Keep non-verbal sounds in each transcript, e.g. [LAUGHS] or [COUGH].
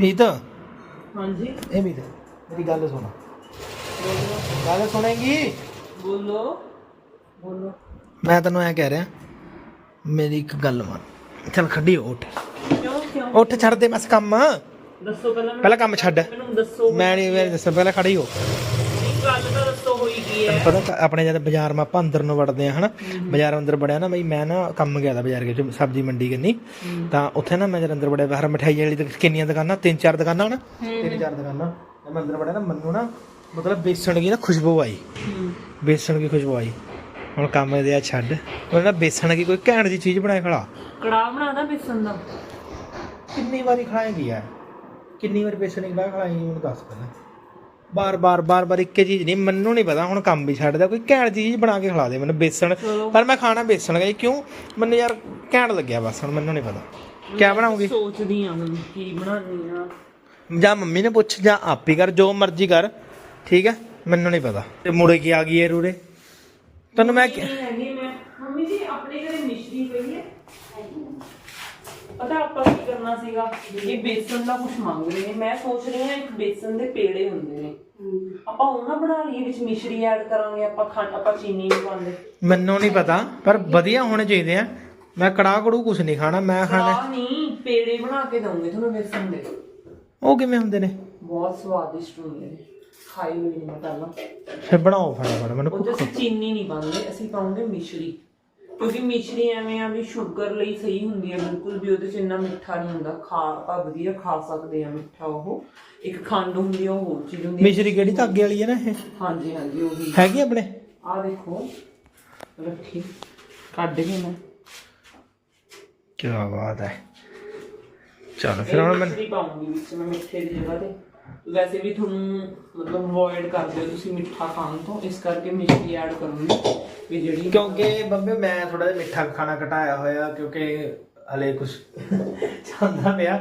ਮੀਤ? ਹਾਂਜੀ। ਇਹ ਮੀਤ ਮੇਰੀ ਗੱਲ ਸੁਣ। ਬੋਲੋ ਗੱਲ ਸੁਣੇਗੀ? ਬੋਲੋ। ਬੋਲੋ। ਮੈਂ ਤੈਨੂੰ ਐ ਕਹਿ ਰਿਹਾ ਮੇਰੀ ਇੱਕ ਗੱਲ ਮੰਨ। ਚੱਲ ਖੱਡੀ ਉੱਠ। ਕਿਉਂ ਕਿਉਂ? ਉੱਠ ਛੱਡ ਦੇ ਬਸ ਕੰਮ। ਦੱਸੋ ਪਹਿਲਾਂ ਪਹਿਲਾਂ ਕੰਮ ਛੱਡ। ਮੈਨੂੰ ਦੱਸੋ। ਮੈਂ ਨਹੀਂ ਮੈਂ ਦੱਸਾਂ ਪਹਿਲਾਂ ਖੜੀ ਹੋ। ਗੱਲ ਤਾਂ ਦੱਸੋ। ਕੀ ਹੈ ਪਤਾ ਕ- ਆਪਣੇ ਜਦ ਬਾਜ਼ਾਰ ਮਾ ਆਪਾਂ ਅੰਦਰ ਨੂੰ ਵੜਦੇ ਆ ਹਨਾ? ਬਾਜ਼ਾਰ ਅੰਦਰ ਵੜਿਆ ਨਾ ਬਈ ਮੈਂ ਨਾ ਕੰਮ ਗਿਆ ਦਾ ਬਾਜ਼ਾਰ ਵਿੱਚ ਸਬਜ਼ੀ ਮੰਡੀ ਕੰਨੀ ਤਾਂ ਉੱਥੇ ਨਾ ਮੈਂ ਜਦ ਅੰਦਰ ਵੜਿਆ ਬਾਹਰ ਮਠਾਈ ਵਾਲੀ ਕਿੰਨੀਆਂ ਦੁਕਾਨਾਂ? ਤਿੰਨ ਚਾਰ ਦੁਕਾਨਾਂ ਹਨਾ? ਤਿੰਨ ਚਾਰ ਦੁਕਾਨਾਂ। ਮੈਂ ਅੰਦਰ ਵੜਿਆ ਨਾ ਮੈਨੂੰ ਨਾ ਮਤਲਬ ਬੇਸਣ ਦੀ ਨਾ ਖੁਸ਼ਬੂ ਆਈ। ਬੇਸਣ ਦੀ ਖੁਸ਼ਬੂ ਆਈ। ਹੁਣ ਕੰਮ ਦੇ ਆ ਛੱਡ। ਉਹ ਨਾ ਬੇਸਣ ਦੀ ਕੋਈ ਘੈਂਟ ਦੀ ਚੀਜ਼ ਬਣਾ ਕੇ ਖਲਾ। ਕੜਾਹ ਬਣਾਦਾ ਬੇਸਨ ਦਾ? ਕਿੰਨੀ ਵਾਰੀ ਖਾਏਗੀ ਯਾਰ? ਕਿੰਨੀ ਵਾਰੀ ਬੇਸਣ ਦੀ ਖਲਾਏਗੀ ਮੈਨੂੰ ਦੱਸ ਪਹਿਲਾਂ। ਬਾਰ ਬਾਰ ਬਾਰ ਬਾਰ ਇੱਕੇ ਚੀਜ਼ ਨਹੀਂ ਮੈਨੂੰ ਨਹੀਂ ਪਤਾ ਹੁਣ ਕੰਮ ਵੀ ਛੱਡਦਾ ਕੋਈ ਘੈਂਟ ਚੀਜ਼ ਬਣਾ ਕੇ ਖਿਲਾ ਦੇ ਮੈਨੂੰ ਬੇਸਣ। ਪਰ ਮੈਂ ਖਾਣਾ ਬੇਸਣ ਗਈ ਕਿਉਂ? ਮੈਨੂੰ ਯਾਰ ਘੈਂਟ ਲੱਗਿਆ ਬਸ ਹੁਣ ਮੈਨੂੰ ਨਹੀਂ ਪਤਾ। ਕਿਆ ਬਣਾਉਂਗੀ? ਸੋਚਦੀ ਆ ਹੁਣ ਕੀ ਬਣਾਉਣੀ ਆ। ਜਾਂ ਮੰਮੀ ਨੇ ਪੁੱਛ ਜਾਂ ਆਪ ਹੀ ਕਰ ਜੋ ਮਰਜ਼ੀ ਕਰ ਠੀਕ ਹੈ? ਮੈਨੂੰ ਨਹੀਂ ਪਤਾ। ਤੇ ਮੁੜੇ ਕੀ ਆ ਗਈ ਇਹ ਰੂਰੇ ਤੈਨੂੰ ਮੈਂ ਕਿ- ਨਹੀਂ ਹੈਗੀ ਮੈਂ ਮੰਮੀ ਜੀ ਆਪਣੇ ਘਰੇ ਮਿਸ਼ਰੀ ਪਈ ਹੈ ਪਤਾ ਆਪਾਂ ਕੀ ਕਰਨਾ ਸੀਗਾ? ਇਹ ਬੇਸਨ ਦਾ ਕੁਝ ਮੰਗ ਰਹੇ ਨੇ। ਮੈਂ ਸੋਚ ਰਹੀ ਹਾਂ ਇੱਕ ਬੇਸਨ ਦੇ ਪੇੜੇ ਹੁੰਦੇ ਨੇ। ਆਪਾਂ ਉਹ ਨਾ ਬਣਾ ਲਈਏ ਵਿੱਚ ਮਿਸ਼ਰੀ ਐਡ ਕਰਾਂਗੇ ਆਪਾਂ ਖੰਡ ਆਪਾਂ ਚੀਨੀ ਨਹੀਂ ਪਾਉਂਦੇ। ਮੈਨੂੰ ਨਹੀਂ ਪਤਾ ਪਰ ਵਧੀਆ ਹੋਣੇ ਚਾਹੀਦੇ ਆ। ਮੈਂ ਕੜਾਹ ਕੜੂ ਕੁਝ ਨਹੀਂ ਖਾਣਾ ਮੈਂ ਖਾਣਾ। ਆ ਨਹੀਂ ਪੇੜੇ ਬਣਾ ਕੇ ਦਊਂਗੇ ਤੁਹਾਨੂੰ ਬੇਸਨ ਦੇ। ਉਹ ਕਿਵੇਂ ਹੁੰਦੇ ਨੇ? ਬਹੁਤ ਸਵਾਦਿਸ਼ਟ ਹੁੰਦੇ ਨੇ। ਖਾਈ ਹੋਈ ਨੇ ਮੈਂ ਪਹਿਲਾਂ। ਫਿਰ ਬਣਾਓ ਫਟਾਫਟ ਮੈਨੂੰ ਉਹ 'ਚ ਅਸੀਂ ਚੀਨੀ ਨਹੀਂ ਪਾਉਂਦੇ ਅਸੀਂ ਪਾਉਂਗੇ ਮਿਸ਼ਰੀ। ਕਿਉਂਕਿ ਮਿਸ਼ਰੀ ਐਵੇਂ ਆ ਵੀ ਸ਼ੂਗਰ ਲਈ ਸਹੀ ਹੁੰਦੀ ਹੈ ਬਿਲਕੁਲ ਵੀ ਉਹਦੇ 'ਚ ਇੰਨਾ ਮਿੱਠਾ ਨਹੀਂ ਹੁੰਦਾ। ਖਾ ਆਪਾਂ ਵਧੀਆ ਖਾ ਸਕਦੇ ਆ ਮਿੱਠਾ ਉਹ। ਇੱਕ ਖੰਡ ਹੁੰਦੀ ਆ ਉਹ ਹੋਰ ਚੀਜ਼ ਹੁੰਦੀ ਮਿਸ਼ਰੀ ਕਿਹੜੀ ਧਾਗੇ ਵਾਲੀ ਹੈ ਨਾ ਇਹ? ਹਾਂਜੀ ਹਾਂਜੀ ਉਹੀ। ਹੈਗੀ ਆਪਣੇ? ਆ ਦੇਖੋ ਰੱਖੀ। ਕੱਢ ਕੇ ਮੈਂ। ਕੀ ਬਾਤ ਹੈ। ਚਲ ਫਿਰ ਹੁਣ ਮੈਂ ਮਿਸ਼ਰੀ ਪਾਉਂਗੀ ਵਿੱਚ ਮੈਂ ਮਿੱਠੇ ਦੀ ਜਗ੍ਹਾ ਤੇ। ਵੈਸੇ ਵੀ ਤੁਹਾਨੂੰ ਮਤਲਬ ਅਵੋਇਡ ਕਰਦੇ ਹੋ ਤੁਸੀਂ ਮਿੱਠਾ ਖਾਣ ਤੋਂ ਇਸ ਕਰਕੇ ਮਿਸ਼ਰੀ ਐਡ ਕਰੂੰਗੀ। ਵੀ ਜਿਹੜੀ ਕਿਉਂਕਿ ਬੰਬੇ ਮੈਂ ਥੋੜਾ ਜਿਹਾ ਮਿੱਠਾ ਖਾਣਾ ਘਟਾਇਆ ਹੋਇਆ ਕਿਉਂਕਿ ਹਲੇ ਕੁਝ ਚੱਲਦਾ ਪਿਆ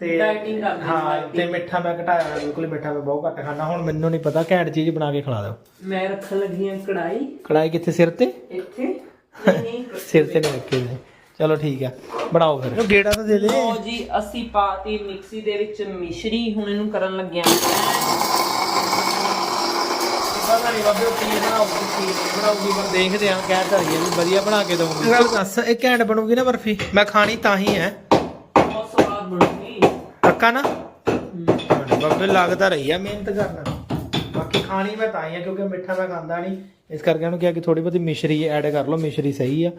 ਤੇ Dieting ਕਰਦੀ ਹਾਂ। ਤੇ ਮਿੱਠਾ ਮੈਂ ਘਟਾਇਆ ਹੋਇਆ ਬਿਲਕੁਲ ਮਿੱਠਾ ਮੈਂ ਬਹੁਤ ਘੱਟ ਖਾਣਾ ਹੁਣ ਮੈਨੂੰ ਨਹੀਂ ਪਤਾ ਘੈਂਟ ਚੀਜ਼ ਬਣਾ ਕੇ ਖਿਲਾ ਦਿਓ। ਮੈਂ ਰੱਖਣ ਲੱਗੀ ਹਾਂ ਕੜਾਈ ਕੜਾਈ ਕਿੱਥੇ ਸਿਰ ਤੇ? ਇੱਥੇ। ਨਹੀਂ ਨਹੀਂ ਸਿਰ ਤੇ ਨਹੀਂ ਰੱਖੀ ਹੋਈ। ਚਲੋ ਠੀਕ ਆ ਬਣਾਓ ਫਿਰ। ਉਹ ਗੇੜਾ ਤਾਂ ਦੇ ਦੇ। ਲੋ ਜੀ ਅਸੀਂ ਪਾਤੀ ਮਿਕਸੀ ਦੇ ਵਿੱਚ ਮਿਸ਼ਰੀ। ਹੁਣ ਇਹਨੂੰ ਕਰਨ ਲੱਗਿਆ। ਪਤਾ ਨਹੀਂ ਬਾਬੇ ਉਹ ਕੀ ਬਣਾਉਗੀ ਕੀ ਨਹੀਂ ਬਣਾਉਗੀ ਪਰ ਦੇਖਦੇ ਆ ਕਹਿ ਧਰੀਏ ਵੀ ਵਧੀਆ ਬਣਾ ਕੇ ਦਊਂਗੀ। ਗੱਲ ਦੱਸ ਇਹ ਘੈਂਟ ਬਣੂਗੀ ਨਾ ਬਰਫੀ? ਮੈਂ ਖਾਣੀ ਤਾਂ ਹੀ ਹੈ। ਬਹੁਤ ਸਵਾਦ ਬਣੂਗੀ। ਪੱਕਾ ਨਾ? ਬਾਬੇ ਲੱਗਦਾ ਰਹੀ ਆ ਮਿਹਨਤ ਕਰਨਾ। ਬਾਕੀ ਖਾਣੀ ਮੈਂ ਤਾਂ ਹੀ ਆ ਕਿਉਂਕਿ ਮਿੱਠਾ ਮੈਂ ਖਾਂਦਾ ਨਹੀਂ। ਇਸ ਕਰਕੇ ਉਹਨੂੰ ਕਿਹਾ ਕਿ ਥੋੜੀ ਬਹੁਤੀ ਮਿਸ਼ਰੀ ਐਡ ਕਰ ਲਓ ਮਿਸ਼ਰੀ ਸਹੀ ਆ।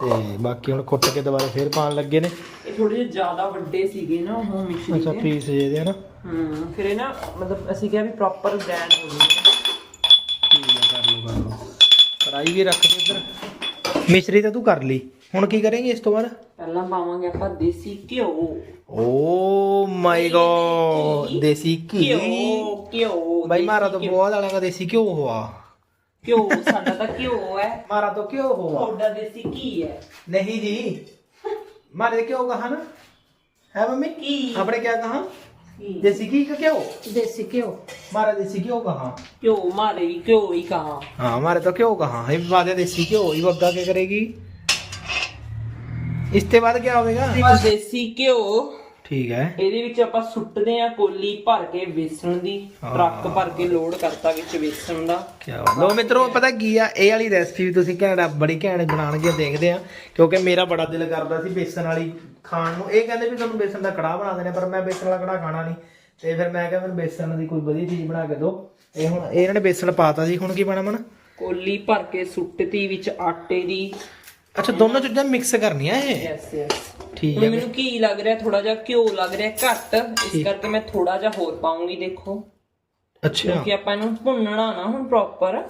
ਤੇ ਬਾਕੀ ਹੁਣ ਕੁੱਟ ਕੇ ਦੁਬਾਰਾ ਫੇਰ ਪਾਣ ਲੱਗੇ ਨੇ। ਇਹ ਥੋੜੇ ਜਿਹਾ ਜ਼ਿਆਦਾ ਵੱਡੇ ਸੀਗੇ ਨਾ ਉਹ ਮਿਸ਼ਰੀ ਅੱਛਾ ਦੇ। ਪੀਸ ਜਿਹਦੇ ਹਨਾ? ਹੂੰ ਫਿਰ ਇਹ ਨਾ ਮਤਲਬ ਅਸੀਂ ਕਿਹਾ ਵੀ ਪ੍ਰੋਪਰ ਗ੍ਰੈਂਡ ਹੋ ਜਾਵੇ ਕੜਾਈ ਵੀ ਰੱਖ ਦੇ ਇੱਧਰ। ਮਿਸ਼ਰੀ ਤਾਂ ਤੂੰ ਕਰ ਲਈ। ਹੁਣ ਕੀ ਕਰਾਂਗੇ ਇਸ ਤੋਂ ਬਾਅਦ? ਪਹਿਲਾਂ ਪਾਵਾਂਗੇ ਆਪਾਂ ਦੇਸੀ ਘਿਓ। ਓ ਮਾਈ ਗॉड ਦੇਸੀ ਘਿਓ ਘਿਓ ਬਾਈ ਮਾਰਾ ਤਾਂ ਬਹੁਤ ਵਾਲਾ ਦਾ ਦੇਸੀ ਘਿਓ ਹੋਆ ਘਿਓ ਸਾਡਾ ਤਾਂ ਘਿਓ ਹੈ। ਮਾਰਾ ਤਾਂ ਘਿਓ ਹੋਆ ਤੁਹਾਡਾ ਦੇਸੀ ਘੀ ਹੈ। ਨਹੀਂ ਜੀ। ਮਾਰੇ ਘਿਓ ਕਹਾ ਨਾ? ਹੈ ਮੰਮੀ? ਕੀ ਆਪਣੇ ਕਿਆ ਕਹਾ? देसी घी का क्या हो ਦੇਸੀ ਘਿਓ हमारा देसी घी कहा ਘਿਓ ਮਾਰੇ ਵੀ ਘਿਓ ਹੀ ਕਹਾ हाँ हमारे तो क्यों कहा ये बात है देसी घी ही बग्गा क्या करेगी इसके बाद क्या होगा ਦੇਸੀ ਘਿਓ ठीक है ਇਹਦੇ ਵਿੱਚ ਆਪਾਂ ਸੁੱਟਦੇ ਆ ਕੋਲੀ ਭਰ ਕੇ ਵੇਸਣ ਦੀ ਟਰੱਕ ਭਰ ਕੇ ਲੋਡ ਕਰਤਾ ਵਿੱਚ ਵੇਸਣ ਦਾ ਕਿਆ ਬਾਤ। ਲੋ ਮਿੱਤਰੋ ਪਤਾ ਕੀ ਆ ਇਹ ਵਾਲੀ ਰੈਸਪੀ ਵੀ ਤੁਸੀਂ ਘੈਂਟ ਬੜੀ ਘੈਂਟ ਬਣਾਉਣਗੇ ਦੇਖਦੇ ਆ ਕਿਉਂਕਿ ਮੇਰਾ ਬੜਾ ਦਿਲ ਕਰਦਾ ਸੀ ਬੇਸਣ ਵਾਲੀ ਖਾਣ ਨੂੰ। ਇਹ ਕਹਿੰਦੇ ਵੀ ਤੁਹਾਨੂੰ ਬੇਸਣ ਦਾ ਕੜਾਹ ਬਣਾ ਦੇਣੇ ਪਰ ਮੈਂ ਬੇਸਣ ਵਾਲਾ ਕੜਾਹ ਖਾਣਾ ਨਹੀਂ। ਤੇ ਫਿਰ ਮੈਂ ਕਿਹਾ ਮੈਨੂੰ ਬੇਸਣ ਦੀ ਕੋਈ ਵਧੀਆ ਚੀਜ਼ ਬਣਾ ਕੇ ਦਿਓ। ਇਹ ਹੁਣ ਇਹ ਇਹਨਾਂ ਨੇ ਬੇਸਣ ਪਾਤਾ ਸੀ ਹੁਣ ਕੀ ਬਣਾ ਮਨ? ਕੋਲੀ ਭਰ ਕੇ ਸੁੱਟਤੀ ਵਿੱਚ ਆਟੇ ਦੀ। ਅੱਛਾ ਦੋਨੋਂ ਚੀਜ਼ਾਂ ਮਿਕਸ ਕਰਨੀਆਂ ਇਹ? ਯੈਸ ਯੈਸ ਠੀਕ ਹੈ ਮੈਨੂੰ ਘੀ ਲੱਗ ਰਿਹਾ ਥੋੜਾ ਜਿਹਾ ਘਿਓ ਲੱਗ ਰਿਹਾ ਘੱਟ। ਇਸ ਕਰਕੇ ਮੈਂ ਥੋੜਾ ਜਿਹਾ ਹੋਰ ਪਾਉਂਗੀ ਦੇਖੋ। ਅੱਛਾ। ਕਿਉਂਕਿ ਆਪਾਂ ਇਹਨੂੰ ਭੁੰਨਣਾ ਨਾ ਹੁਣ ਪ੍ਰੋਪਰ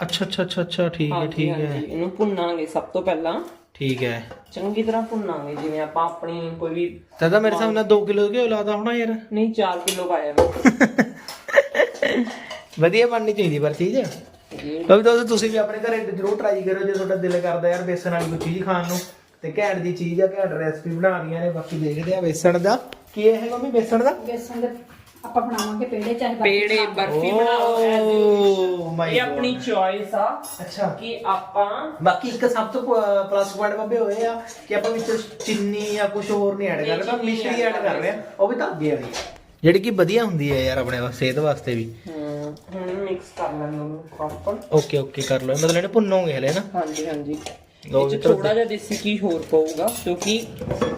ਅੱਛਾ ਅੱਛਾ ਅੱਛਾ ਅੱਛਾ ਠੀਕ ਹੈ ਠੀਕ ਹੈ। ਇਹਨੂੰ ਭੁੰਨਾਂਗੇ ਸਭ ਤੋਂ ਪਹਿਲਾਂ। ਠੀਕ ਹੈ। ਚੰਗੀ ਤਰ੍ਹਾਂ ਭੁੰਨਾਂਗੇ ਜਿਵੇਂ ਆਪਾਂ ਆਪਣੀ ਕੋਈ ਵੀ ਦਾਦਾ ਮੇਰੇ ਹਿਸਾਬ ਨਾਲ 2 ਕਿਲੋ ਘਿਓ ਲਾਦਾ ਹੋਣਾ ਯਾਰ। ਨਹੀਂ 4 ਕਿਲੋ ਪਾਇਆ ਮੈਂ। [LAUGHS] ਵਧੀਆ ਬਣਨੀ ਚਾਹੀਦੀ ਪਰ ਚੀਜ਼। ਲਓ ਵੀ ਦੋਸਤੋ ਤੁਸੀਂ ਵੀ ਆਪਣੇ ਘਰੇ ਜ਼ਰੂਰ ਟਰਾਈ ਕਰੋ ਜੇ ਤੁਹਾਡਾ ਦਿਲ ਕਰਦਾ ਯਾਰ ਬੇਸਣ ਵਾਲੀ ਕੋਈ ਚੀਜ਼ ਖਾਣ ਨੂੰ। ਤੇ ਘੈਂਟ ਦੀ ਚੀਜ਼ ਆ ਘੈਂਟ ਰੈਸਪੀ ਬਣਾਉਣੀਆਂ ਨੇ ਬਾਕੀ ਦੇਖਦੇ ਆ ਬੇਸਣ ਦਾ। ਕੀ ਇਹ ਮੰਮੀ ਬੇਸਣ ਦਾ? ਬੇਸਣ ਦੇ ਆਪਾਂ ਬਣਾਵਾਂਗੇ ਪੇੜੇ ਚਾਹੇ ਬਾਕੀ ਪੇੜੇ ਬਰਫੀ ਬਣਾਓ as ਇਹ ਆਪਣੀ ਚੋਇਸ ਆ ਅੱਛਾ। ਕਿ ਆਪਾਂ ਬਾਕੀ ਇੱਕ ਸਭ ਤੋਂ ਪਲੱਸ ਪੁਆਇੰਟ ਬਾਬੇ ਹੋਏ ਆ ਕਿ ਆਪਾਂ ਵਿੱਚ ਚੀਨੀ ਜਾਂ ਕੁਝ ਹੋਰ ਨਹੀਂ ਐਡ ਕਰ ਰਹੇ ਤਾਂ ਮਿਸ਼ਰੀ ਐਡ ਕਰ ਰਹੇ ਆ ਉਹ ਵੀ ਧਾਗੇ ਵਾਲੀ ਜਿਹੜੀ ਕਿ ਵਧੀਆ ਹੁੰਦੀ ਹੈ ਯਾਰ ਆਪਣੇ ਵਾ- ਸਿਹਤ ਵਾਸਤੇ ਵੀ। ਹੂੰ ਹੁਣ ਮਿਕਸ ਕਰ ਲੈਣਾ ਉਹਨੂੰ ਪ੍ਰੋਪਰ ਓਕੇ ਓਕੇ ਕਰ ਲਓ। ਮਤਲਬ ਇਹਨੇ ਭੁੰਨੋਗੇ ਹਲੇ ਨਾ? ਹਾਂਜੀ ਹਾਂਜੀ। ਮਿੱਤਰੋ, ਥੋੜਾ ਜਿਹਾ ਦੇਸੀ ਘੀ ਹੋਰ ਪਊਗਾ ਕਿਉਂਕਿ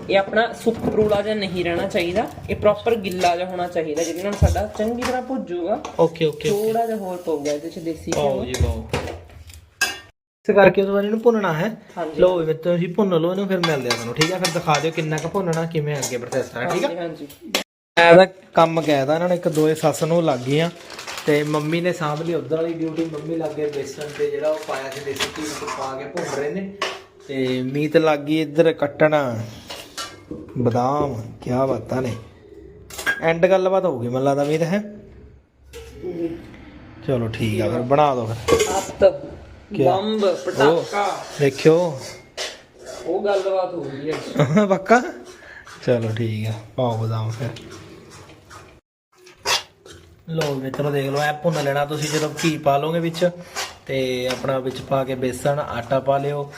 ਇਹ ਆਪਣਾ ਸੁੱਕਰੂਲਾ ਜਿਹਾ ਨਹੀਂ ਰਹਿਣਾ ਚਾਹੀਦਾ ਇਹ ਪ੍ਰੋਪਰ ਗਿੱਲਾ ਜਿਹਾ ਹੋਣਾ ਚਾਹੀਦਾ ਜਿਹਦੇ ਨਾਲ ਸਾਡਾ ਚੰਗੀ ਤਰ੍ਹਾਂ ਭੁੱਜੂਗਾ। ਓਕੇ ਓਕੇ ਥੋੜਾ ਜਿਹਾ ਹੋਰ ਪਊਗਾ ਇਹਦੇ 'ਚ ਦੇਸੀ ਪਾਓ ਜੀ ਪਾਓ ਇਸ ਕਰਕੇ ਉਸ ਵਾਰ ਇਹਨੂੰ ਭੁੰਨਣਾ ਹੈ। ਲਓ ਵੀ ਤੁਸੀਂ ਭੁੰਨ ਲਓ ਇਹਨੂੰ ਫਿਰ ਮਿਲਦੇ ਆ ਤੁਹਾਨੂੰ ਠੀਕ ਹੈ ਫਿਰ ਦਿਖਾ ਦਿਓ ਕਿੰਨਾ ਕੁ ਭੁੰਨਣਾ ਕਿਵੇਂ ਅੱਗੇ ਪ੍ਰੋਸੈਸ ਹੈ ਠੀਕ ਹੈ ਹਾਂਜੀ ਇਹਦਾ ਕੰਮ ਕਹਿਦਾ ਇਹਨਾਂ ਨੇ ਇੱਕ ਦੋਏ ਸੱਸ ਨੂੰ ਲੱਗ ਗਈਆਂ। ਤੇ ਮੰਮੀ ਨੇ ਸਾਂਭ ਲਈ ਉਧਰ ਵਾਲੀ ਡਿਊਟੀ ਮੰਮੀ ਲੱਗੇ ਬੇਸਨ ਤੇ ਜਿਹੜਾ ਉਹ ਪਾਇਆ ਸੀ ਦੇਸੀ ਘੀ ਵਿੱਚ ਪਾ ਕੇ ਭੁੰਨ ਰਹੇ ਨੇ। ਤੇ ਮੀਤ ਲੱਗ ਗਈ ਇੱਧਰ ਕੱਟਣ। ਬਦਾਮ ਕੀ ਬਾਤਾਂ ਨੇ। ਐਂਡ ਗੱਲਬਾਤ ਹੋਊਗੀ ਮੈਨੂੰ ਲੱਗਦਾ ਮੀਤ ਹੈ? ਚਲੋ ਠੀਕ ਆ ਫਿਰ ਬਣਾ ਦਿਓ ਫਿਰ। ਕਿਆ? ਬੰਬ ਪਟਾਕਾ। ਦੇਖਿਓ। ਉਹ ਗੱਲਬਾਤ ਹੋ ਗਈ ਹੈ। ਪੱਕਾ? ਚਲੋ ਠੀਕ ਆ ਪਾਓ ਬਦਾਮ ਫਿਰ। ਲੋ ਮਿੱਤਰੋ ਦੇਖ ਲਓ ਐ ਭੁੰਨ ਲੈਣਾ ਤੁਸੀਂ, ਜਦੋਂ ਘੀ ਪਾ ਲੋਗੇ ਵਿੱਚ, ਤੇ ਆਪਣਾ ਵਿੱਚ ਪਾ ਕੇ ਬੇਸਣ, ਆਟਾ ਪਾ ਲਿਓ।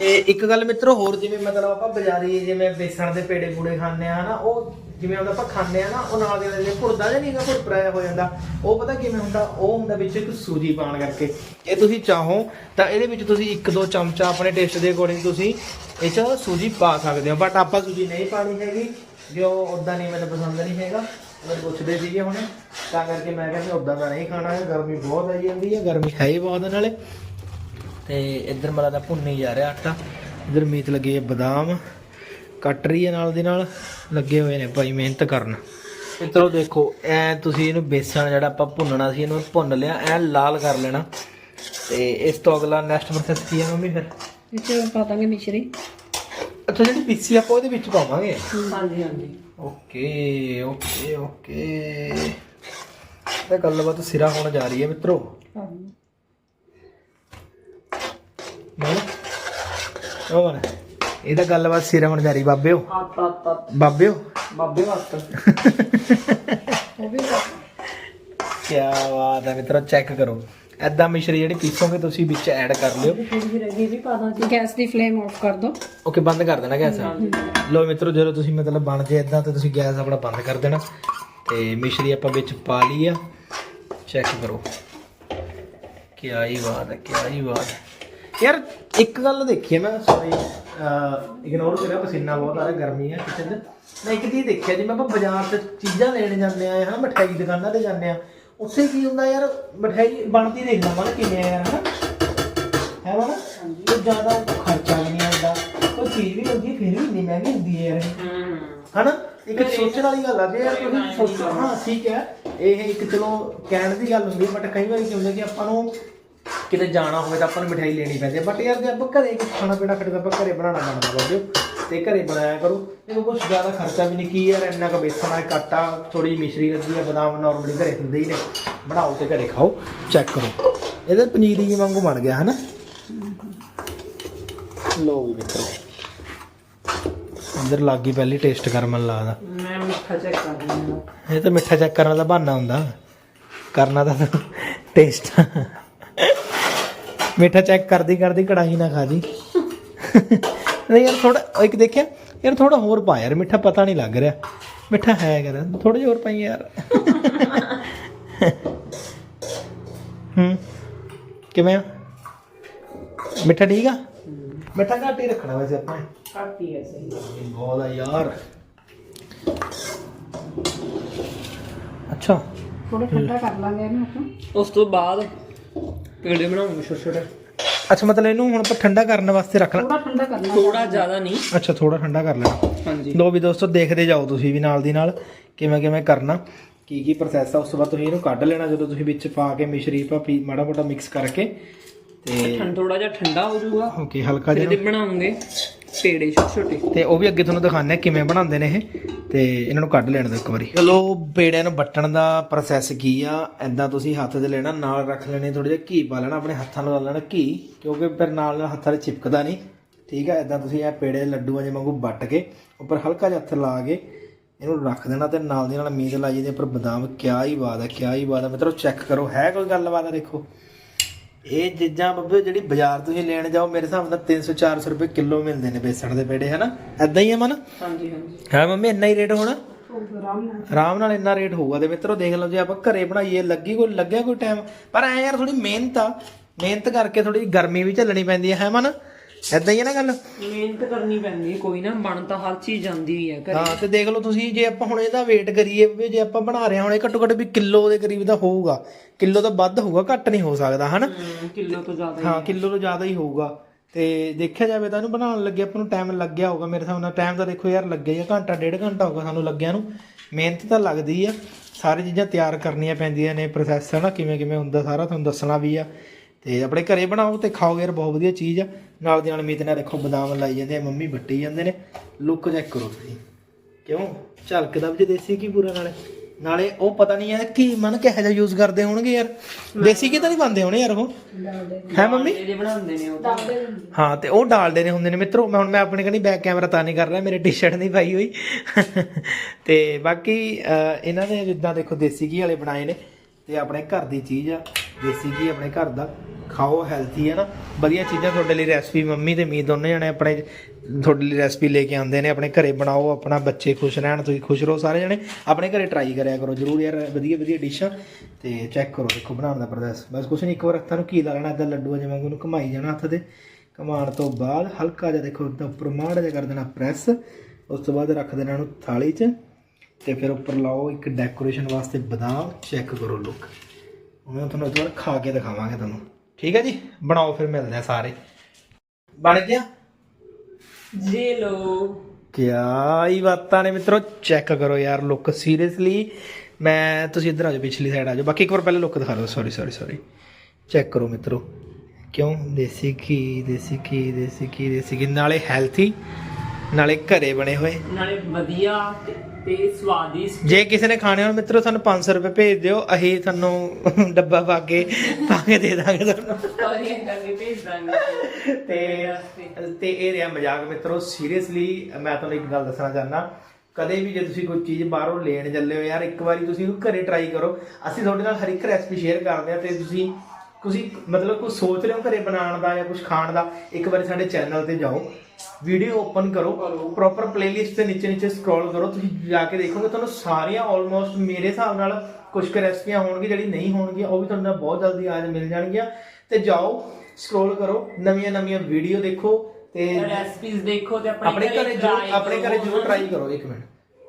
ਇਹ ਇੱਕ ਗੱਲ ਮਿੱਤਰੋ, ਹੋਰ ਜਿਵੇਂ ਮਤਲਬ ਆਪਾਂ ਬਾਜ਼ਾਰੀ ਜਿਵੇਂ ਬੇਸਣ ਦੇ ਪੇੜੇ ਪੂੜੇ ਖਾਂਦੇ ਆ ਨਾ, ਉਹ ਜਿਵੇਂ ਹੁੰਦਾ ਆਪਾਂ ਖਾਂਦੇ ਆ ਨਾ, ਉਹ ਨਾਲ ਦੇ ਨਾਲ ਘੁਰਦਾ ਜਿਹਾ ਨਹੀਂਗਾ ਘੁਰਪਰਾਇਆ ਹੋ ਜਾਂਦਾ। ਉਹ ਪਤਾ ਕਿਵੇਂ ਹੁੰਦਾ? ਉਹ ਹੁੰਦਾ ਵਿੱਚ ਇੱਕ ਸੂਜੀ ਪਾਣ ਕਰਕੇ। ਇਹ ਤੁਸੀਂ ਚਾਹੋ ਤਾਂ ਇਹਦੇ ਵਿੱਚ ਤੁਸੀਂ ਇੱਕ ਦੋ ਚਮਚਾ ਆਪਣੇ ਟੇਸਟ ਦੇ ਅਕੋਰਡਿੰਗ ਤੁਸੀਂ ਇਹ ਚ ਸੂਜੀ ਪਾ ਸਕਦੇ ਹੋ। ਬਟ ਆਪਾਂ ਸੂਜੀ ਨਹੀਂ ਪਾਣੀ ਹੈਗੀ, ਜੋ ਉਦਾਂ ਨਹੀਂ ਮੈਨੂੰ ਪਸੰਦ ਨਹੀਂ ਹੈਗਾ। ਮੈਨੂੰ ਪੁੱਛਦੇ ਸੀਗੇ ਹੁਣ, ਤਾਂ ਕਰਕੇ ਮੈਂ ਕਹਿੰਦਾ ਉਦਾਂ ਦਾ ਨਹੀਂ ਖਾਣਾ ਹੈ ਗਰਮੀ ਬਹੁਤ ਆਈ ਜਾਂਦੀ ਹੈ ਗਰਮੀ ਹੈ ਹੀ ਬਹੁਤ ਨਾਲੇ। ਤੇ ਇੱਧਰ ਮਲਾ ਦਾ ਭੁੰਨੀ ਜਾ ਰਿਹਾ ਆਟਾ। ਇੱਧਰ ਮੀਤ ਲੱਗੀ ਹੈ ਬਦਾਮ। ਕੱਟ ਰਹੀ ਹੈ ਨਾਲ ਦੀ ਨਾਲ। ਲੱਗੇ ਹੋਏ ਨੇ ਭਾਈ ਮਿਹਨਤ ਕਰਨ। ਮਿੱਤਰੋ ਦੇਖੋ, ਐ ਤੁਸੀਂ ਇਹਨੂੰ ਬੇਸਣ ਜਿਹੜਾ ਆਪਾਂ ਭੁੰਨਣਾ ਸੀ, ਇਹਨੂੰ ਭੁੰਨ ਲਿਆ, ਐ ਲਾਲ ਕਰ ਲੈਣਾ। ਤੇ ਇਸ ਤੋਂ ਅਗਲਾ ਨੈਕਸਟ ਪ੍ਰੋਸੈਸ ਕੀ ਹੈ ਮੰਮੀ ਫਿਰ? ਇਹ ਚ ਪਾ ਦਾਂਗੇ ਮਿਸ਼ਰੀ। ਅੱਛਾ ਜਿਹੜੀ ਪੀਸੀ ਆਪਾਂ ਉਹਦੇ ਵਿੱਚ ਪਾਵਾਂਗੇ? ਹਾਂਜੀ ਹਾਂਜੀ। Okay okay okay. ਇਹ ਗੱਲਬਾਤ ਸਿਰਾ ਹੋਣ ਜਾ ਰਹੀ ਹੈ ਮਿੱਤਰੋ। ਉਹ ਬਣ ਇਹ ਤਾਂ ਗੱਲਬਾਤ ਸਿਰਾ ਹੋਣ ਜਾ ਰਹੀ ਬਾਬਿਓ। ਹੱਤ ਹੱਤ ਹੱਤ ਬਾਬਿਓ। ਬਾਬੇ ਹੱਤ [LAUGHS] ਉਹ ਵੀ ਪਾ ਕੀ ਬਾਤ ਹੈ ਮਿੱਤਰੋ ਚੈੱਕ ਕਰੋ। ਐਦਾਂ ਮਿਸ਼ਰੀ ਜਿਹੜੀ ਪੀਸੋਗੇ ਤੁਸੀਂ ਵਿੱਚ ਐਡ ਕਰ ਲਿਓ। ਗੈਸ ਦੀ ਫਲੇਮ ਆਫ ਕਰ ਦੋ। ਓਕੇ ਬੰਦ ਕਰ ਦੇਣਾ ਗੈਸ। ਲੋ ਮਿੱਤਰੋ ਜਦੋਂ ਤੁਸੀਂ ਮਤਲਬ ਬਣ ਜੇ ਇਦਾਂ ਤੇ ਤੁਸੀਂ ਗੈਸ ਆਪਣਾ ਬੰਦ ਕਰ ਦੇਣਾ। ਤੇ ਮਿਸ਼ਰੀ ਆਪਾਂ ਵਿੱਚ ਪਾ ਲਈ ਆ। ਚੈੱਕ ਕਰੋ। ਕੀ ਆਈ ਬਾਤ ਹੈ ਕੀ ਆਈ ਬਾਤ ਹੈ। ਯਾਰ ਇੱਕ ਗੱਲ ਦੇਖੀ ਮੈਂ ਸੌਰੀ ਇਗਨੋਰ ਕਰਿਆ ਪਸੀਨਾ ਬਹੁਤ ਆ ਰਿਹਾ ਗਰਮੀ ਹੈ ਕਿਚਨ 'ਚ। ਮੈਂ ਇੱਕ ਚੀਜ਼ ਦੇਖਿਆ ਜਿਵੇਂ ਆਪਾਂ ਬਾਜ਼ਾਰ 'ਚ ਚੀਜ਼ਾਂ ਲੈਣ ਜਾਂਦੇ ਆ ਹਨਾ ਮਠਿਆਈ ਦੁਕਾਨਾਂ ਤੇ ਜਾਂਦੇ ਆ ਉੱਥੇ ਕੀ ਹੁੰਦਾ ਯਾਰ ਮਠਿਆਈ ਬਣਦੀ ਦੇਖਦਾ ਮਨ ਕਿਵੇਂ ਆ ਯਾਰ ਹਨਾ? ਹੈ ਵਾ ਨਾ ਕੋਈ ਜ਼ਿਆਦਾ ਖਰਚਾ ਵੀ ਨਹੀਂ ਆਉਂਦਾ ਕੋਈ ਚੀਜ਼ ਵੀ ਹੁੰਦੀ ਫਿਰ ਵੀ ਇੰਨੀ ਮਹਿੰਗੀ ਹੁੰਦੀ ਹੈ ਯਾਰ ਇਹ। ਹਨਾ? ਇੱਕ ਸੋਚਣ ਵਾਲੀ ਗੱਲ ਆ ਜੇ ਯਾਰ ਤੁਸੀਂ ਸੋਚੋ ਹਾਂ ਠੀਕ ਹੈ। ਇਹ ਇੱਕ ਚਲੋ ਕਹਿਣ ਦੀ ਗੱਲ ਹੁੰਦੀ ਬਟ ਕਈ ਵਾਰੀ ਕੀ ਹੁੰਦਾ ਕਿ ਆਪਾਂ ਨੂੰ ਕਿਤੇ ਜਾਣਾ ਹੋਵੇ ਤਾਂ ਆਪਾਂ ਨੂੰ ਮਠਿਆਈ ਲੈਣੀ ਪੈਂਦੀ ਹੈ। ਬਟ ਯਾਰ ਜੇ ਆਪਾਂ ਘਰੇ ਕੁਛ ਖਾਣਾ ਪੀਣਾ ਖੜੇ ਤਾਂ ਆਪਾਂ ਘਰੇ ਬਣਾਉਣਾ ਬਣਦਾ ਬਾਬਿਓ ਤੇ ਘਰੇ ਬਣਾਇਆ ਕਰੋ। ਦੇਖੋ ਕੁਝ ਜ਼ਿਆਦਾ ਖਰਚਾ ਵੀ ਨਹੀਂ। ਕੀ ਯਾਰ ਇੰਨਾ ਕੁ ਬੇਸਣ ਆ ਕਾਟਾ ਥੋੜੀ ਮਿਸ਼ਰੀ ਲੱਗੀ ਹੈ ਬਦਾਮ ਨਾਰਮਲੀ ਘਰੇ ਹੁੰਦੇ ਹੀ ਨੇ। ਬਣਾਓ ਤੇ ਘਰੇ ਖਾਓ ਚੈੱਕ ਕਰੋ। ਇਹਦੇ ਪਨੀਰੀ ਜੀ ਵਾਂਗੂ ਬਣ ਗਿਆ ਹਨਾ? ਲੋ ਵੀ ਮਿੱਤਰੋ। ਅੰਦਰ ਲੱਗੀ ਪਹਿਲੀ ਟੇਸਟ ਕਰ ਮਨ ਲੱਗਦਾ। ਮੈਂ ਮਿੱਠਾ ਚੈੱਕ ਕਰ ਰਹੀ ਹਾਂ। ਇਹ ਤਾਂ ਮਿੱਠਾ ਚੈੱਕ ਕਰਨ ਦਾ ਬਹਾਨਾ ਹੁੰਦਾ। ਕਰਨਾ ਤਾਂ ਟੇਸਟ ਮਿੱਠਾ ਚੈੱਕ ਕਰਦੀ ਕਰਦੀ ਕੜਾਈ ਨਾ ਖਾ ਜੀ। ਨਹੀਂ ਯਾਰ ਥੋੜਾ ਇੱਕ ਦੇਖਿਆ ਯਾਰ ਥੋੜਾ ਹੋਰ ਪਾ ਯਾਰ ਮਿੱਠਾ ਪਤਾ ਨਹੀਂ ਲੱਗ ਰਿਹਾ। ਮਿੱਠਾ ਹੈ ਕਰ ਥੋੜਾ ਜਿਹਾ ਹੋਰ ਪਾਈ ਯਾਰ। ਹੂੰ ਕਿਵੇਂ ਆ? ਮਿੱਠਾ ਠੀਕ ਆ? ਮਿੱਠਾ ਘੱਟ ਹੀ ਰੱਖਣਾ ਵੈਸੇ ਆਪਾਂ। ਘੱਟ ਹੀ ਹੈ ਸਹੀ। ਬਹੁਤ ਆ ਯਾਰ। ਅੱਛਾ। ਥੋੜਾ ਠੰਡਾ ਕਰ ਲਾਂਗੇ ਇਹਨੂੰ ਆਪਾਂ। ਉਸ ਤੋਂ ਬਾਅਦ ਪੇੜੇ ਬਣਾਉਂਗੇ ਛੋਟੇ ਛੋਟੇ। ਅੱਛਾ ਮਤਲਬ ਇਹਨੂੰ ਹੁਣ ਆਪਾਂ ਠੰਡਾ ਕਰਨ ਵਾਸਤੇ ਰੱਖ ਲਾ। ਥੋੜਾ ਠੰਡਾ ਕਰਨਾ ਥੋੜਾ ਜ਼ਿਆਦਾ ਨਹੀਂ। ਅੱਛਾ ਥੋੜਾ ਠੰਡਾ ਕਰ ਲੈਣਾ। ਹਾਂਜੀ। ਲੋ ਵੀ ਦੋਸਤੋ ਦੇਖਦੇ ਜਾਓ ਤੁਸੀਂ ਵੀ ਨਾਲ ਦੀ ਨਾਲ ਕਿਵੇਂ ਕਿਵੇਂ ਕਰਨਾ। ਕੀ ਕੀ ਪ੍ਰੋਸੈਸ ਆ ਉਸ ਤੋਂ ਬਾਅਦ ਤੁਸੀਂ ਇਹਨੂੰ ਕੱਢ ਲੈਣਾ ਜਦੋਂ ਤੁਸੀਂ ਵਿੱਚ ਪਾ ਕੇ ਮਿਸ਼ਰੀ ਭਾਪੀ ਮਾੜਾ ਮੋਟਾ ਮਿਕਸ ਕਰਕੇ ਤੇ ਠੰਡ ਥੋੜਾ ਜਿਹਾ ਠੰਡਾ ਹੋ ਜਾਊਗਾ। ਓਕੇ ਹਲਕਾ ਫਿਰ ਜਿਹਾ। ਇਹਦੇ ਬਣਾਉਂਗੇ। ਪੇੜੇ ਛੋਟੇ ਛੋਟੇ। ਤੇ ਉਹ ਵੀ ਅੱਗੇ ਤੁਹਾਨੂੰ ਦਿਖਾਉਂਦੇ ਆ ਕਿਵੇਂ ਬਣਾਉਂਦੇ ਨੇ ਇਹ। ਤੇ ਇਹਨਾਂ ਨੂੰ ਕੱਢ ਲੈਣ ਦਿਓ ਇੱਕ ਵਾਰੀ। ਚਲੋ ਪੇੜਿਆਂ ਨੂੰ ਵੱਟਣ ਦਾ ਪ੍ਰੋਸੈਸ ਕੀ ਆ? ਐਦਾਂ ਤੁਸੀਂ ਹੱਥ 'ਚ ਲੈਣਾ ਨਾਲ ਰੱਖ ਲੈਣੇ ਥੋੜਾ ਜਿਹਾ ਘੀ ਪਾ ਲੈਣਾ ਆਪਣੇ ਹੱਥਾਂ ਨੂੰ ਲਾ ਲੈਣਾ ਘੀ ਕਿਉਂਕਿ ਫਿਰ ਨਾਲ ਨਾਲ ਹੱਥਾਂ 'ਤੇ ਚਿਪਕਦਾ ਨਹੀਂ। ਠੀਕ ਆ ਐਦਾਂ ਤੁਸੀਂ ਇਹ ਪੇੜੇ ਲੱਡੂਆਂ ਜਿਹੇ ਵਾਂਗੂ ਵੱਟ ਕੇ ਉੱਪਰ ਹਲਕਾ ਜਿਹਾ ਹੱਥ ਲਾ ਕੇ ਇਹਨੂੰ ਰੱਖ ਦੇਣਾ ਤੇ ਨਾਲ ਦੀ ਨਾਲ ਮੀਟ ਲਾਈ ਦੇ ਉੱਪਰ ਬਦਾਮ ਕਿਆ ਹੀ ਬਾਤ ਹੈ ਕਿਆ ਹੀ ਬਾਤ ਹੈ ਮਿੱਤਰੋ ਚੈੱਕ ਕਰੋ ਹੈ ਕੋਈ ਗੱਲਬਾਤ ਆ ਦੇਖੋ। ਇਹ ਚੀਜ਼ਾਂ ਬੱਬੇ ਜਿਹੜੀ ਬਾਜ਼ਾਰ ਤੁਸੀਂ ਲੈਣ ਜਾਓ ਮੇਰੇ ਹਿਸਾਬ ਨਾਲ 300 400 ਰੁਪਏ ਕਿਲੋ ਮਿਲਦੇ ਨੇ ਬੇਸਣ ਦੇ ਪੇੜੇ ਹਨਾ? ਐਦਾਂ ਹੀ ਆ ਮਨ? ਹਾਂਜੀ ਹਾਂਜੀ। ਹੈ ਮੰਮੀ ਇੰਨਾ ਹੀ ਰੇਟ ਹੋਣਾ? ਆਰਾਮ ਨਾਲ। ਆਰਾਮ ਨਾਲ ਇੰਨਾ ਰੇਟ ਹੋਊਗਾ। ਤੇ ਮਿੱਤਰੋ ਦੇਖ ਲਓ ਜੇ ਆਪਾਂ ਘਰੇ ਬਣਾਈਏ ਲੱਗੀ ਕੋਈ ਲੱਗਿਆ ਕੋਈ ਟਾਈਮ ਪਰ ਐ ਯਾਰ ਥੋੜੀ ਮਿਹਨਤ ਆ। ਮਿਹਨਤ ਕਰਕੇ ਥੋੜੀ ਗਰਮੀ ਵੀ ਝੱਲਣੀ ਪੈਂਦੀ ਹੈ ਹੈ ਮਨ? ਐਦਾਂ ਹੀ ਹੈ ਨਾ ਗੱਲ? ਮਿਹਨਤ ਕਰਨੀ ਪੈਂਦੀ ਹੈ ਕੋਈ ਨਾ ਬਣ ਤਾਂ ਹਰ ਚੀਜ਼ ਜਾਂਦੀ ਹੀ ਹੈ ਘਰੇ। ਹਾਂ ਤੇ ਦੇਖ ਲਓ ਤੁਸੀਂ ਜੇ ਆਪਾਂ ਹੁਣ ਇਹਦਾ weight ਕਰੀਏ ਵੀ ਜੇ ਆਪਾਂ ਬਣਾ ਰਹੇ ਹਾਂ ਹੁਣ ਇਹ ਘੱਟੋ ਘੱਟ ਵੀ ਕਿਲੋ ਦੇ ਕਰੀਬ ਦਾ ਹੋਊਗਾ। ਕਿਲੋ ਤੋਂ ਵੱਧ ਹੋਊਗਾ ਘੱਟ ਨਹੀਂ ਹੋ ਸਕਦਾ ਹਨਾ? ਹਮ, ਕਿਲੋ ਤੋਂ ਜ਼ਿਆਦਾ ਹੀ ਹਾਂ ਕਿਲੋ ਤੋਂ ਜ਼ਿਆਦਾ ਹੀ ਹੋਊਗਾ। ਤੇ ਦੇਖਿਆ ਜਾਵੇ ਤਾਂ ਇਹਨੂੰ ਬਣਾਉਣ ਲੱਗੇ ਆਪਾਂ ਨੂੰ ਟਾਈਮ ਲੱਗਿਆ ਹੋਊਗਾ ਮੇਰੇ ਹਿਸਾਬ ਨਾਲ ਟਾਈਮ ਤਾਂ ਦੇਖੋ ਯਾਰ ਲੱਗਿਆ ਹੀ ਆ ਘੰਟਾ ਡੇਢ ਘੰਟਾ ਹੋਊਗਾ ਸਾਨੂੰ ਲੱਗਿਆ ਨੂੰ। ਮਿਹਨਤ ਤਾਂ ਲੱਗਦੀ ਆ। ਸਾਰੀ ਚੀਜ਼ਾਂ ਤਿਆਰ ਕਰਨੀਆਂ ਪੈਂਦੀਆਂ ਨੇ ਪ੍ਰੋਸੈਸ ਹੈ ਨਾ ਕਿਵੇਂ ਕਿਵੇਂ ਹੁੰਦਾ ਸਾਰਾ ਤੁਹਾਨੂੰ ਦੱਸਣਾ ਵੀ ਆ। ਤੇ ਆਪਣੇ ਘਰੇ ਬਣਾਓ ਤੇ ਖਾਓ ਯਾਰ ਬਹੁਤ ਵਧੀਆ ਚੀਜ਼ ਆ। ਨਾਲ ਦੀ ਨਾਲ ਮੀਤ ਨਾਲ ਦੇਖੋ ਬਦਾਮ ਲਾਈ ਜਾਂਦੇ ਆ ਮੰਮੀ ਵੱਟੀ ਜਾਂਦੇ ਨੇ। ਲੁੱਕ ਚੈੱਕ ਕਰੋ ਤੁਸੀਂ। ਕਿਉਂ? ਝਲਕਦਾ ਵੀ ਦੇਸੀ ਕੀ ਪੂਰਾ ਨਾਲੇ। ਨਾਲੇ ਉਹ ਪਤਾ ਨਹੀਂ ਯਾਰ ਕੀ ਮਨ ਕਿਹੋ ਜਿਹਾ ਯੂਜ਼ ਕਰਦੇ ਹੋਣਗੇ ਯਾਰ। ਦੇਸੀ ਕੀ ਤਾਂ ਨਹੀਂ ਬੰਦੇ ਹੋਣੇ ਯਾਰ ਉਹ। ਹੈ ਮੰਮੀ? ਇਹਦੇ ਬਣਾਉਂਦੇ ਨੇ ਉਹ। ਤਾਂ। ਹਾਂ ਤੇ ਉਹ ਡਾਲਦੇ ਨੇ ਹੁੰਦੇ ਨੇ ਮਿੱਤਰੋ। ਮੈਂ ਹੁਣ ਮੈਂ ਆਪਣੇ ਕਨੀ ਬੈਕ ਕੈਮਰਾ ਤਾਂ ਨਹੀਂ ਕਰ ਰਿਹਾ ਮੇਰੇ ਟੀ-ਸ਼ਰਟ ਨਹੀਂ ਪਾਈ ਹੋਈ। [LAUGHS] ਤੇ ਬਾਕੀ ਇਹਨਾਂ ਨੇ ਜਿੱਦਾਂ ਦੇਖੋ ਦੇਸੀ ਘੀ ਵਾਲੇ ਬਣਾਏ ਨੇ। ਤੇ ਆਪਣੇ ਘਰ ਦੀ ਚੀਜ਼ ਆ। ਦੇਸੀ ਘੀ ਆਪਣੇ ਘਰ ਦਾ, ਖਾਓ ਹੈਲਥੀ ਹੈ ਨਾ। ਵਧੀਆ ਚੀਜ਼ਾਂ ਤੁਹਾਡੇ ਲਈ ਰੈਸਪੀ ਮੰਮੀ ਤੇ ਮੀ ਦੋਨੇ ਜਣੇ ਆਪਣੇ, ਤੁਹਾਡੇ ਲਈ ਰੈਸਪੀ ਲੈ ਕੇ ਆਉਂਦੇ ਨੇ, ਆਪਣੇ ਘਰੇ ਬਣਾਓ, ਆਪਣਾ ਬੱਚੇ ਖੁਸ਼ ਰਹਿਣ, ਤੁਸੀਂ ਖੁਸ਼ ਰਹੋ ਸਾਰੇ ਜਣੇ। ਆਪਣੇ ਘਰੇ ਟਰਾਈ ਕਰਿਆ ਕਰੋ, ਜਰੂਰ ਯਾਰ ਵਧੀਆ ਵਧੀਆ ਡਿਸ਼ਾਂ ਤੇ ਚੈੱਕ ਕਰੋ, ਦੇਖੋ ਬਣਾਉਣ ਦਾ ਪ੍ਰੋਸੈਸ ਬਸ ਕੁਛ ਨਹੀਂ ਇੱਕ ਵਾਰ ਹੱਥਾਂ ਨੂੰ ਕੀ ਲਾ ਲੈਣਾ ਇਦਾਂ ਲੱਡੂ ਜਿਵੇਂ ਉਹਨੂੰ ਨੂੰ ਜਾਣਾ ਹੱਥ ਤੇ। ਘੁਮਾਉਣ ਤੋਂ ਬਾਅਦ ਹਲਕਾ ਜਿਹਾ ਦੇਖੋ ਇਦਾਂ ਉੱਪਰ ਮਾੜਾ ਜਿਹਾ ਕਰ ਦੇਣਾ ਪ੍ਰੈਸ ਉਸ ਤੋਂ ਬਾਅਦ ਰੱਖ ਦੇਣਾ ਉਹਨੂੰ ਥਾਲੀ 'ਚ। ਤੇ ਫਿਰ ਉੱਪਰ ਲਾਓ ਇੱਕ ਡੈਕੋਰੇਸ਼ਨ ਵਾਸਤੇ ਬਦਾਮ। ਚੈੱਕ ਕਰੋ ਲੁੱਕ ਉਹਨਾਂ ਤੁਹਾਨੂੰ ਵਾਰ ਖਾ ਕੇ ਦਿਖਾਵਾਂਗੇ ਤੁਹਾਨੂੰ। ਠੀਕ ਹੈ ਜੀ? ਬਣਾਓ ਫਿਰ ਮਿਲਦੇ ਆ ਸਾਰੇ। ਬਣ ਗਿਆ? ਜੇ ਲੋ। ਕਿਆ ਹੀ ਬਾਤਾਂ ਨੇ ਮਿੱਤਰੋ ਚੈੱਕ ਕਰੋ ਯਾਰ ਲੁੱਕ ਸੀਰੀਅਸਲੀ ਮੈਂ ਤੁਸੀਂ ਇੱਧਰ ਆ ਜਾਓ ਪਿਛਲੀ ਸਾਈਡ ਆ ਜਾਓ। ਬਾਕੀ ਇੱਕ ਵਾਰ ਪਹਿਲੇ ਲੁੱਕ ਦਿਖਾ ਦਿਓ। ਸੌਰੀ ਸੌਰੀ ਸੌਰੀ ਚੈੱਕ ਕਰੋ ਮਿੱਤਰੋ। ਕਿਉਂ? ਦੇਸੀ ਘੀ ਦੇਸੀ ਘੀ ਦੇਸੀ ਘੀ ਦੇਸੀ ਘੀ। ਨਾਲੇ ਹੈਲਥੀ ਨਾਲੇ ਘਰੇ ਬਣੇ ਹੋਏ। ਨਾਲੇ ਵਧੀਆ ਤੇ- ਤੇ ਸਵਾਦਿਸ਼ਟ ਜੇ ਕਿਸੇ ਨੇ ਖਾਣੇ ਹੋਣ ਮਿੱਤਰੋ ਸਾਨੂੰ 500 ਰੁਪਏ ਭੇਜ ਦਿਓ। ਅਸੀਂ ਤੁਹਾਨੂੰ ਡੱਬਾ ਪਾ ਕੇ ਪਾ ਕੇ ਦੇ ਦਾਂਗੇ ਤੁਹਾਨੂੰ। ਸੌਰੀ ਕਰਕੇ ਭੇਜ ਦਾਂਗੇ। ਤੇ ਤੇ ਇਹ ਰਿਹਾ ਮਜ਼ਾਕ ਮਿੱਤਰੋ। ਸੀਰੀਅਸਲੀ ਮੈਂ ਤੁਹਾਨੂੰ ਇੱਕ ਗੱਲ ਦੱਸਣਾ ਚਾਹਨਾ ਕਦੇ ਵੀ ਜੇ ਤੁਸੀਂ ਕੋਈ ਚੀਜ਼ ਬਾਹਰੋਂ ਲੈਣ ਚੱਲੇ ਹੋ ਯਾਰ ਇੱਕ ਵਾਰੀ ਤੁਸੀਂ ਉਹ ਘਰੇ ਟਰਾਈ ਕਰੋ। ਅਸੀਂ ਤੁਹਾਡੇ ਨਾਲ ਹਰ ਇੱਕ ਰੈਸਪੀ ਸ਼ੇਅਰ ਕਰਦੇ ਆ ਤੇ ਤੁਸੀਂ ਤੁਸੀਂ ਮਤਲਬ ਕੁਝ ਸੋਚ ਰਹੇ ਹੋ ਘਰੇ ਬਣਾਉਣ ਦਾ ਜਾਂ ਕੁਝ ਖਾਣ ਦਾ ਇੱਕ ਵਾਰੀ ਸਾਡੇ ਚੈਨਲ ਤੇ ਜਾਓ। ਵੀਡੀਓ ਓਪਨ ਕਰੋ ਪ੍ਰੋਪਰ ਪਲੇਲਿਸਟ ਤੇ ਨੀਚੇ ਨੀਚੇ ਸਕਰੋਲ ਕਰੋ ਤੁਸੀਂ ਜਾ ਕੇ ਦੇਖੋਗੇ ਤੁਹਾਨੂੰ ਸਾਰੀਆਂ ਆਲਮੋਸਟ ਮੇਰੇ ਹਿਸਾਬ ਨਾਲ ਕੁਝ ਕੁ ਰੈਸਪੀਆਂ ਹੋਣਗੀਆਂ ਜਿਹੜੀ ਨਹੀਂ ਹੋਣਗੀਆਂ ਉਹ ਵੀ ਤੁਹਾਨੂੰ ਬਹੁਤ ਜਲਦੀ ਆਜ ਮਿਲ ਜਾਣਗੀਆਂ। ਤੇ ਜਾਓ ਸਕਰੋਲ ਕਰੋ ਨਵੀਆਂ ਨਵੀਆਂ ਵੀਡੀਓ ਦੇਖੋ ਤੇ ਰੈਸਪੀਜ਼ ਦੇਖੋ ਤੇ ਆਪਣੇ ਘਰੇ ਜਰੂਰ ਆਪਣੇ ਘਰੇ। ਜਰੂਰ ਟਰਾਈ ਕਰੋ ਇੱਕ ਮਿੰਟ।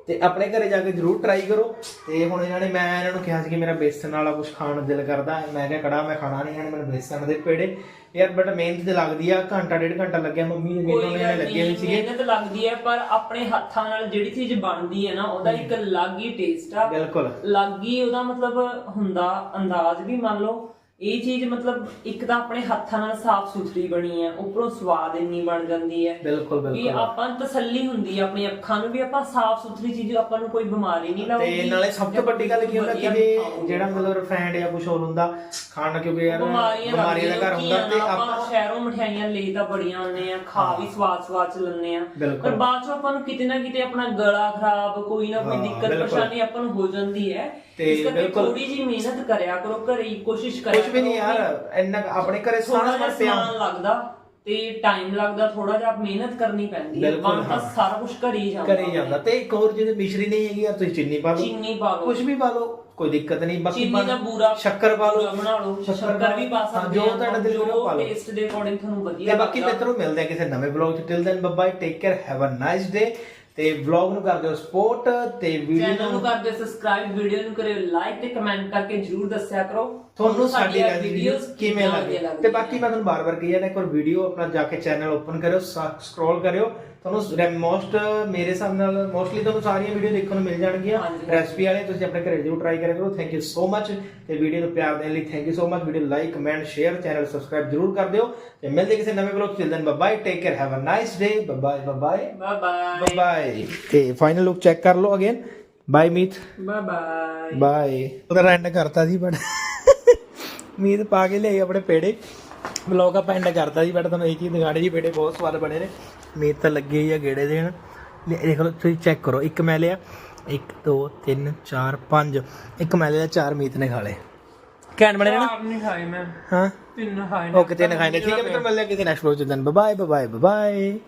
ਤੇ ਆਪਣੇ ਘਰੇ ਜਾ ਕੇ ਜਰੂਰ ਟਰਾਈ ਕਰੋ। ਤੇ ਹੁਣ ਇਹਨਾਂ ਨੇ ਮੈਂ ਇਹਨਾਂ ਨੂੰ ਕਿਹਾ ਸੀ ਕਿ ਮੇਰਾ ਬੇਸਨ ਵਾਲਾ ਕੁਝ ਖਾਣ ਦਿਲ ਕਰਦਾ ਮੈਂ ਕਿਹਾ ਕੜਾ ਮੈਂ ਖਾਣਾ ਨਹੀਂ ਇਹਨਾਂ ਨੇ ਮੈਨੂੰ ਬੇਸਨ ਦੇ ਪੇੜੇ ਯਾਰ ਬਟ ਮਿਹਨਤ ਤੇ ਲੱਗਦੀ ਆ ਘੰਟਾ ਡੇਢ ਘੰਟਾ ਲੱਗਿਆ ਮੰਮੀ ਨੇ ਕੋਈ ਦੋਨੇ ਗੱਲ ਜਣੇ ਲੱਗੇ ਹੋਏ ਸੀਗੇ। ਮਿਹਨਤ ਲੱਗਦੀ ਹੈ ਪਰ ਆਪਣੇ ਹੱਥਾਂ ਨਾਲ ਜਿਹੜੀ ਚੀਜ਼ ਬਣਦੀ ਹੈ ਨਾ ਉਹਦਾ ਇੱਕ ਅਲੱਗ ਹੀ ਟੇਸਟ ਆ। ਬਿਲਕੁਲ। ਅਲੱਗ ਹੀ ਉਹਦਾ ਮਤਲਬ ਹੁੰਦਾ ਅੰਦਾਜ਼ ਵੀ ਮੰਨ ਲਓ ਇਹ ਚੀਜ਼ ਮਤਲਬ ਇੱਕ ਤਾਂ ਆਪਣੇ ਹੱਥਾਂ ਨਾਲ ਸਾਫ਼ ਸੁਥਰੀ ਬਣੀ ਹੈ ਉੱਪਰੋਂ ਸਵਾਦ ਇੰਨੀ ਬਣ ਜਾਂਦੀ ਹੈ ਬਿਲਕੁਲ ਬਿਲਕੁਲ ਆਪਾਂ ਨੂੰ ਤਸੱਲੀ ਹੁੰਦੀ ਹੈ ਆਪਣੀ ਅੱਖਾਂ ਨੂੰ ਵੀ ਆਪਾਂ ਸਾਫ਼ ਸੁਥਰੀ ਚੀਜ਼ ਆਪਾਂ ਨੂੰ ਕੋਈ ਬਿਮਾਰੀ ਨਹੀਂ ਲੱਗਦੀ ਤੇ ਨਾਲੇ ਸਭ ਤੋਂ ਵੱਡੀ ਗੱਲ ਕੀ ਹੁੰਦਾ ਕਿ। ਜਿਹੜਾ ਮਤਲਬ ਰਿਫਾਈਨਡ ਜਾਂ ਕੁਝ ਹੋਰ ਹੁੰਦਾ ਖਾਣ ਨਾਲ ਕਿਉਂਕਿ ਯਾਰ ਬਿਮਾਰੀਆਂ ਦਾ ਘਰ ਹੁੰਦਾ ਤੇ ਆਪਾਂ ਸ਼ਹਿਰੋਂ ਮਠਿਆਈਆਂ ਲਈ ਤਾਂ ਬੜੀਆਂ ਆਉਂਦੇ ਆ ਖਾ ਵੀ ਸਵਾਦ ਸਵਾਦ ਚ ਲੈਂਦੇ ਆ। ਪਰ ਬਾਅਦ ਚ ਆਪਾਂ ਨੂੰ ਕਿਤੇ ਨਾ ਕਿਤੇ ਆਪਣਾ ਗਲਾ ਖਰਾਬ ਕੋਈ ਨਾ ਕੋਈ ਦਿੱਕਤ। ਪਰੇਸ਼ਾਨੀ ਆਪਾਂ ਨੂੰ ਹੋ ਜਾਂਦੀ ਹੈ ਤੇ ਬਿਲਕੁਲ। ਥੋੜੀ ਜੀ ਮਿਹਨਤ ਕਰਿਆ ਕਰੋ ਘਰੇ ਹੀ ਕੋਸ਼ਿਸ਼ ਕਰਿਆ ਕੁਝ ਵੀ ਨਹੀਂ ਕਰੋ ਯਾਰ ਇੰਨਾ ਆਪਣੇ ਘਰੇ ਥੋੜਾ ਸਾਰਾ ਜਿਹਾ ਕੁਝ ਪਿਆ ਸਮਾਨ ਲੱਗਦਾ ਤੇ ਟਾਈਮ ਲੱਗਦਾ ਥੋੜਾ ਜਿਹਾ ਮਿਹਨਤ ਕਰਨੀ ਪੈਂਦੀ ਹੈ। ਬਿਲਕੁਲ, ਬਣ ਤਾਂ ਹਾਂ। ਸਾਰਾ ਕੁਝ ਘਰੇ ਹੀ ਜਾਂਦਾ। ਕਰੇ ਜਾਂਦਾ। ਤੇ ਇੱਕ ਹੋਰ ਜਿਹਦੇ ਮਿਸ਼ਰੀ ਨਹੀਂ ਹੈਗੀ ਯਾਰ ਤੁਸੀਂ ਚੀਨੀ ਪਾ ਲਓ। ਚੀਨੀ ਪਾ ਲਓ। ਕੁਝ ਵੀ ਪਾ ਲਓ ਕੋਈ ਦਿੱਕਤ ਨਹੀਂ। ਬਾਕੀ ਚੀਨੀ ਦਾ ਬੂਰਾ ਸ਼ੱਕਰ ਪਾ ਲਓ। ਬੂਰਾ ਬਣਾ ਲਓ। ਸ਼ੱਕਰ ਵੀ ਪਾ ਹਾਂ, ਸਕਦੇ ਜੋ ਤੁਹਾਡਾ ਦਿਲ ਕਰੇ ਉਹ ਪਾ ਲਓ। ਟੇਸਟ ਦੇ ਅਕੋਰਡਿੰਗ ਤੁਹਾਨੂੰ ਵਧੀਆ ਤੇ ਬਾਕੀ ਲੱਗਦਾ। ਮਿੱਤਰੋ ਮਿਲਦੇ ਆ ਕਿਸੇ ਨਵੇਂ ਵਲੌਗ ਚ। Till then bye take care have a nice day ਤੇ ਵਲੌਗ ਨੂੰ ਕਰ ਦਿਓ ਸਪੋਰਟ ਤੇ ਵੀਡੀਓ ਚੈਨਲ ਨੂੰ ਨੂੰ ਕਰ ਦਿਓ ਸਬਸਕ੍ਰਾਈਬ ਵੀਡੀਓ ਨੂੰ ਕਰਿਓ ਲਾਈਕ ਤੇ ਕਮੈਂਟ ਕਰਕੇ ਜਰੂਰ ਦੱਸਿਆ ਕਰੋ। ਤੁਹਾਨੂੰ ਸਾਡੀ ਸਾਡੀਆਂ ਵੀਡੀਓਜ਼ ਕਿਵੇਂ ਲੱਗੀ ਤੇ ਬਾਕੀ ਮੈਂ ਤੁਹਾਨੂੰ ਬਾਰ-ਬਾਰ ਕਹੀ ਜਾਂਦਾ ਇੱਕ ਵਾਰ ਵੀਡੀਓ ਆਪਣਾ ਜਾ ਕੇ ਚੈਨਲ ਓਪਨ ਕਰਿਓ ਸਕਰੋਲ ਕਰਿਓ ਤੁਹਾਨੂੰ ਮੋਸਟ ਮੇਰੇ ਹਿਸਾਬ ਨਾਲ ਮੋਸਟਲੀ ਤੁਹਾਨੂੰ ਸਾਰੀਆਂ ਵੀਡੀਓ ਦੇਖਣ ਨੂੰ ਮਿਲ ਜਾਣਗੀਆਂ। ਰੈਸਪੀ ਵਾਲੇ ਤੁਸੀਂ ਆਪਣੇ ਘਰੇ ਜ਼ਰੂਰ ਟਰਾਈ ਕਰਿਆ ਕਰੋ। ਥੈਂਕ ਯੂ ਸੋ ਮਚ ਤੇ ਵੀਡੀਓ ਨੂੰ ਪਿਆਰ ਦੇਣ ਲਈ thank you so much video like comment share channel subscribe ਜ਼ਰੂਰ ਕਰ ਦਿਓ। ਤੇ ਮਿਲਦੇ ਕਿਸੇ ਨਵੇਂ ਵਲੌਗ ਚ। Then bye take care have a nice day bye bye bye bye bye ਤੇ ਫਾਈਨਲ ਲੁੱਕ ਚੈੱਕ ਕਰ ਲਓ again bye Meet bye bye bye ਉਹਦਾ ਰੈਂਡ ਕਰਤਾ ਸੀ ਬਟ ਮੀਤ ਪਾ ਕੇ ਲਿਆਈ ਆਪਣੇ ਪੇੜੇ। ਵਲੌਗ ਆਪਾਂ ਐਂਡ ਕਰਤਾ ਸੀ ਬਟ ਤੁਹਾਨੂੰ ਇਹ ਚੀਜ਼ ਦਿਖਾਣੀ ਜੀ ਪੇੜੇ ਬਹੁਤ ਸਵਾਦ ਬਣੇ ਨੇ। ਮੀਤ ਤਾਂ ਲੱਗੇ ਹੀ ਆ ਗੇੜੇ ਦੇਣ। ਦੇਖ ਲਓ ਤੁਸੀਂ ਚੈੱਕ ਕਰੋ ਇੱਕ ਮੈਂ ਲਿਆ 1 2 3 4 5 ਇੱਕ ਮੈਂ ਲਿਆ ਚਾਰ ਮੀਤ ਨੇ ਖਾ ਲਏ। ਕੈਨ ਬਣੇ ਨੇ ਨਾ? ਚਾਰ ਨਹੀਂ ਖਾਏ ਮੈਂ। ਹਾਂ? ਤਿੰਨ ਖਾਏ ਓਕੇ ਤਿੰਨ ਖਾਏ ਨੇ। ਠੀਕ ਹੈ ਮਿੱਤਰ ਮਿਲਦੇ ਹਾਂ ਕਿਸੇ ਨੈਕਸਟ ਵਲੌਗ ਚ। ਦਨ ਬਾਏ ਬਾਏ ਬਾਏ